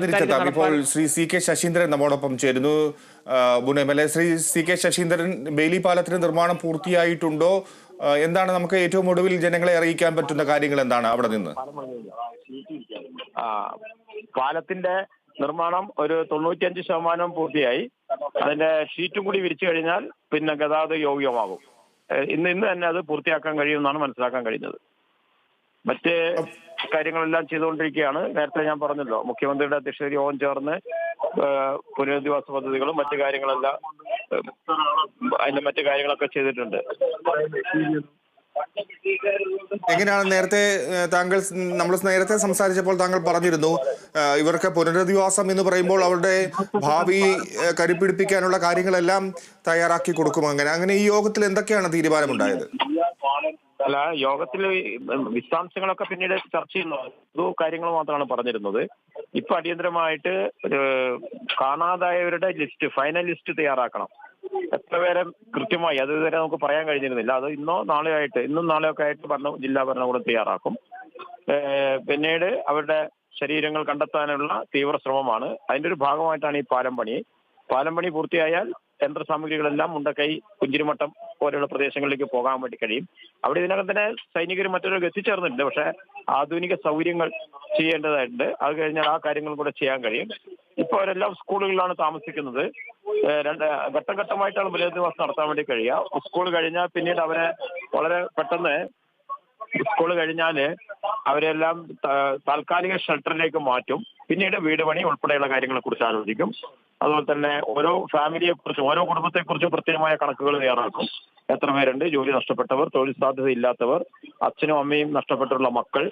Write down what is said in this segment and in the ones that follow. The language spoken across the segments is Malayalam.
തിരിച്ചെത്താം ഇപ്പോൾ ശ്രീ സി കെ ശശീന്ദ്രൻ നമ്മോടൊപ്പം ചേരുന്നു. മുൻ M L A. Shri C K Sasheendran Bailey പാലത്തിന് നിർമ്മാണം പൂർത്തിയായിട്ടുണ്ടോ? എന്താണ് നമുക്ക് ഏറ്റവും ഒടുവിൽ ജനങ്ങളെ അറിയിക്കാൻ പറ്റുന്ന കാര്യങ്ങൾ എന്താണ് അവിടെ നിന്ന്? പാലത്തിന്റെ നിർമ്മാണം ഒരു തൊണ്ണൂറ്റിയഞ്ച് ശതമാനം പൂർത്തിയായി. അതിന്റെ ഷീറ്റും കൂടി വിരിച്ചു കഴിഞ്ഞാൽ പിന്നെ ഗതാഗത യോഗ്യമാകും. ഇന്ന് ഇന്ന് തന്നെ അത് പൂർത്തിയാക്കാൻ കഴിയുമെന്നാണ് മനസ്സിലാക്കാൻ കഴിഞ്ഞത് മറ്റ് കാര്യങ്ങളെല്ലാം ചെയ്തുകൊണ്ടിരിക്കുകയാണ്. നേരത്തെ ഞാൻ പറഞ്ഞല്ലോ മുഖ്യമന്ത്രിയുടെ അധ്യക്ഷതയിൽ യോഗം ചേർന്ന് പുനരധിവാസ പദ്ധതികളും മറ്റു കാര്യങ്ങളെല്ലാം അതിന്റെ മറ്റു കാര്യങ്ങളൊക്കെ ചെയ്തിട്ടുണ്ട്. എങ്ങനെയാണ് നേരത്തെ താങ്കൾ നമ്മൾ നേരത്തെ സംസാരിച്ചപ്പോൾ താങ്കൾ പറഞ്ഞിരുന്നു ഇവർക്ക് പുനരധിവാസം എന്ന് പറയുമ്പോൾ അവരുടെ ഭാവി കരുപിടിപ്പിക്കാനുള്ള കാര്യങ്ങളെല്ലാം തയ്യാറാക്കി കൊടുക്കും അങ്ങനെ. അങ്ങനെ ഈ യോഗത്തിൽ എന്തൊക്കെയാണ് തീരുമാനമുണ്ടായത്? അല്ല യോഗത്തിൽ വിശദാംശങ്ങളൊക്കെ പിന്നീട് ചർച്ച ചെയ്യുന്നു. ഇത് കാര്യങ്ങൾ മാത്രമാണ് പറഞ്ഞിരുന്നത്. ഇപ്പൊ അടിയന്തരമായിട്ട് കാണാതായവരുടെ ലിസ്റ്റ് ഫൈനൽ ലിസ്റ്റ് തയ്യാറാക്കണം. എത്ര പേരെ കൃത്യമായി അത് ഇതുവരെ നമുക്ക് പറയാൻ കഴിഞ്ഞിരുന്നില്ല. അത് ഇന്നോ നാളെയോ ആയിട്ട് ഇന്നും നാളെയോ ഒക്കെ ആയിട്ട് ഭരണ ജില്ലാ ഭരണകൂടം തയ്യാറാക്കും. പിന്നീട് അവരുടെ ശരീരങ്ങൾ കണ്ടെത്താനുള്ള തീവ്ര ശ്രമമാണ്. അതിന്റെ ഒരു ഭാഗമായിട്ടാണ് ഈ പാലം പണി. പാലം പണി പൂർത്തിയായാൽ യന്ത്ര സാമഗ്രികളെല്ലാം മുണ്ടക്കൈ കുഞ്ചിരിമട്ടം പോലെയുള്ള പ്രദേശങ്ങളിലേക്ക് പോകാൻ വേണ്ടി കഴിയും. അവിടെ ഇതിനകം തന്നെ സൈനികരും മറ്റൊരു എത്തിച്ചേർന്നിട്ടുണ്ട്. പക്ഷെ ആധുനിക സൗകര്യങ്ങൾ ചെയ്യേണ്ടതായിട്ടുണ്ട്. അത് കഴിഞ്ഞാൽ ആ കാര്യങ്ങൾ കൂടെ ചെയ്യാൻ കഴിയും. ഇപ്പൊ അവരെല്ലാം സ്കൂളുകളിലാണ് താമസിക്കുന്നത്. രണ്ട് ഘട്ടം ഘട്ടമായിട്ടാണ് പുനരധിവാസം നടത്താൻ വേണ്ടി കഴിയുക. സ്കൂൾ കഴിഞ്ഞാൽ പിന്നീട് അവരെ വളരെ പെട്ടെന്ന് സ്കൂൾ കഴിഞ്ഞാൽ അവരെല്ലാം താൽക്കാലിക ഷെൽട്ടറിലേക്ക് മാറ്റും. പിന്നീട് വീട് പണി ഉൾപ്പെടെയുള്ള കാര്യങ്ങളെ കുറിച്ച് ആലോചിക്കും. അതുപോലെ തന്നെ ഓരോ ഫാമിലിയെ കുറിച്ചും ഓരോ കുടുംബത്തെ കുറിച്ചും പ്രത്യേകമായ കണക്കുകൾ തയ്യാറാക്കും. എത്ര പേരുണ്ട്? ജോലി നഷ്ടപ്പെട്ടവർ തൊഴിൽ സാധ്യത ഇല്ലാത്തവർ അച്ഛനും അമ്മയും നഷ്ടപ്പെട്ടുള്ള മക്കൾ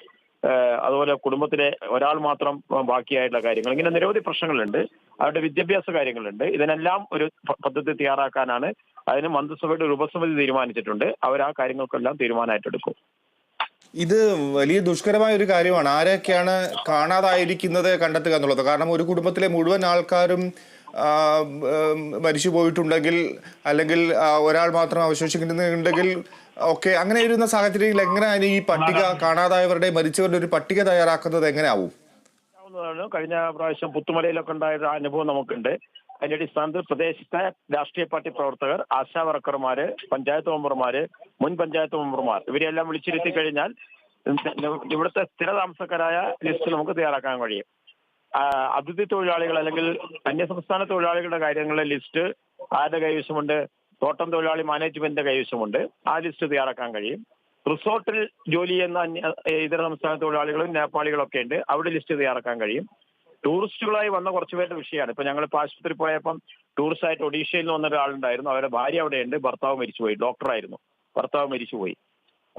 അതുപോലെ കുടുംബത്തിലെ ഒരാൾ മാത്രം ബാക്കിയായിട്ടുള്ള കാര്യങ്ങൾ. ഇങ്ങനെ നിരവധി പ്രശ്നങ്ങളുണ്ട്. അവരുടെ വിദ്യാഭ്യാസ കാര്യങ്ങളുണ്ട്. ഇതിനെല്ലാം ഒരു പദ്ധതി തയ്യാറാക്കാനാണ് അതിന് മന്ത്രിസഭയുടെ ഒരു ഉപസമിതി തീരുമാനിച്ചിട്ടുണ്ട്. അവർ ആ കാര്യങ്ങൾക്കെല്ലാം തീരുമാനമായിട്ടെടുക്കും. ഇത് വലിയ ദുഷ്കരമായ ഒരു കാര്യമാണ്. ആരൊക്കെയാണ് കാണാതായിരിക്കുന്നത് കണ്ടെത്തുക എന്നുള്ളത്? കാരണം ഒരു കുടുംബത്തിലെ മുഴുവൻ ആൾക്കാരും മരിച്ചു പോയിട്ടുണ്ടെങ്കിൽ അല്ലെങ്കിൽ ഒരാൾ മാത്രം അവശേഷിക്കുന്നുണ്ടെങ്കിൽ ഒക്കെ അങ്ങനെ ഇരുന്ന സാഹചര്യത്തിൽ എങ്ങനെയാണ് ഈ പട്ടിക കാണാതായവരുടെ മരിച്ചവരുടെ ഒരു പട്ടിക തയ്യാറാക്കുന്നത് എങ്ങനെയാവും? കഴിഞ്ഞ പ്രാവശ്യം പുത്തുമലയിലൊക്കെ ഉണ്ടായ അനുഭവം നമുക്കുണ്ട്. അതിന്റെ അടിസ്ഥാനത്തിൽ പ്രദേശത്തെ രാഷ്ട്രീയ പാർട്ടി പ്രവർത്തകർ ആശാ വർക്കർമാര് പഞ്ചായത്ത് മെമ്പർമാര് മുൻ പഞ്ചായത്ത് മെമ്പർമാർ ഇവരെല്ലാം വിളിച്ചിരുത്തി കഴിഞ്ഞാൽ ഇവിടുത്തെ സ്ഥിര താമസക്കാരായ ലിസ്റ്റ് നമുക്ക് തയ്യാറാക്കാൻ കഴിയും. അതിഥി തൊഴിലാളികൾ അല്ലെങ്കിൽ അന്യസംസ്ഥാന തൊഴിലാളികളുടെ കാര്യങ്ങളെ ലിസ്റ്റ് ആരുടെ കൈവശമുണ്ട്? തോട്ടം തൊഴിലാളി മാനേജ്മെന്റിന്റെ കൈവശമുണ്ട്. ആ ലിസ്റ്റ് തയ്യാറാക്കാൻ കഴിയും. റിസോർട്ടിൽ ജോലി ചെയ്യുന്ന അന്യ ഇതര സംസ്ഥാന തൊഴിലാളികളും നേപ്പാളികളൊക്കെ ഉണ്ട്. അവിടെ ലിസ്റ്റ് തയ്യാറാക്കാൻ കഴിയും. ടൂറിസ്റ്റുകളായി വന്ന കുറച്ച് പേരുടെ വിഷയമാണ്. ഇപ്പൊ ഞങ്ങൾ ഇപ്പൊ ആശുപത്രി പോയപ്പം ടൂറിസ്റ്റ് ആയിട്ട് ഒഡീഷയിൽ നിന്ന് വന്ന ഒരാളുണ്ടായിരുന്നു. അവരുടെ ഭാര്യ അവിടെയുണ്ട്. ഭർത്താവ് മരിച്ചുപോയി. ഡോക്ടറായിരുന്നു. ഭർത്താവ് മരിച്ചുപോയി.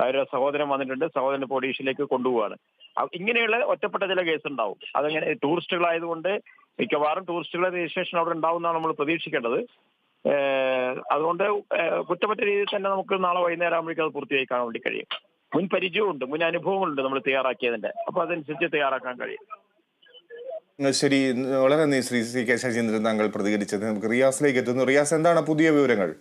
അവരുടെ സഹോദരൻ വന്നിട്ടുണ്ട്. സഹോദരൻ ഇപ്പോൾ ഒഡീഷയിലേക്ക് കൊണ്ടുപോവാണ്. ഇങ്ങനെയുള്ള ഒറ്റപ്പെട്ട ചില കേസ് ഉണ്ടാവും. അതങ്ങനെ ടൂറിസ്റ്റുകളായതുകൊണ്ട് മിക്കവാറും ടൂറിസ്റ്റുകളെ രജിസ്ട്രേഷൻ അവിടെ ഉണ്ടാവുന്നതാണ് നമ്മൾ പ്രതീക്ഷിക്കേണ്ടത്. അതുകൊണ്ട് കുറ്റപ്പെട്ട രീതിയിൽ തന്നെ നമുക്ക് നാളെ വൈകുന്നേരം ആകുമ്പോഴേക്കും അത് പൂർത്തിയാക്കാൻ വേണ്ടി കഴിയും. മുൻ പരിചയമുണ്ട് മുൻ അനുഭവങ്ങളുണ്ട് നമ്മൾ തയ്യാറാക്കിയതിന്റെ അപ്പൊ അതനുസരിച്ച് തയ്യാറാക്കാൻ കഴിയും. ശരി. വളരെ നന്ദി ശ്രീ സി കെ ശശീന്ദ്രൻ താങ്കൾ പ്രതികരിച്ചത്. നമുക്ക് റിയാസിലേക്ക് എത്തുന്നു. റിയാസ് എന്താണ് പുതിയ വിവരങ്ങൾ?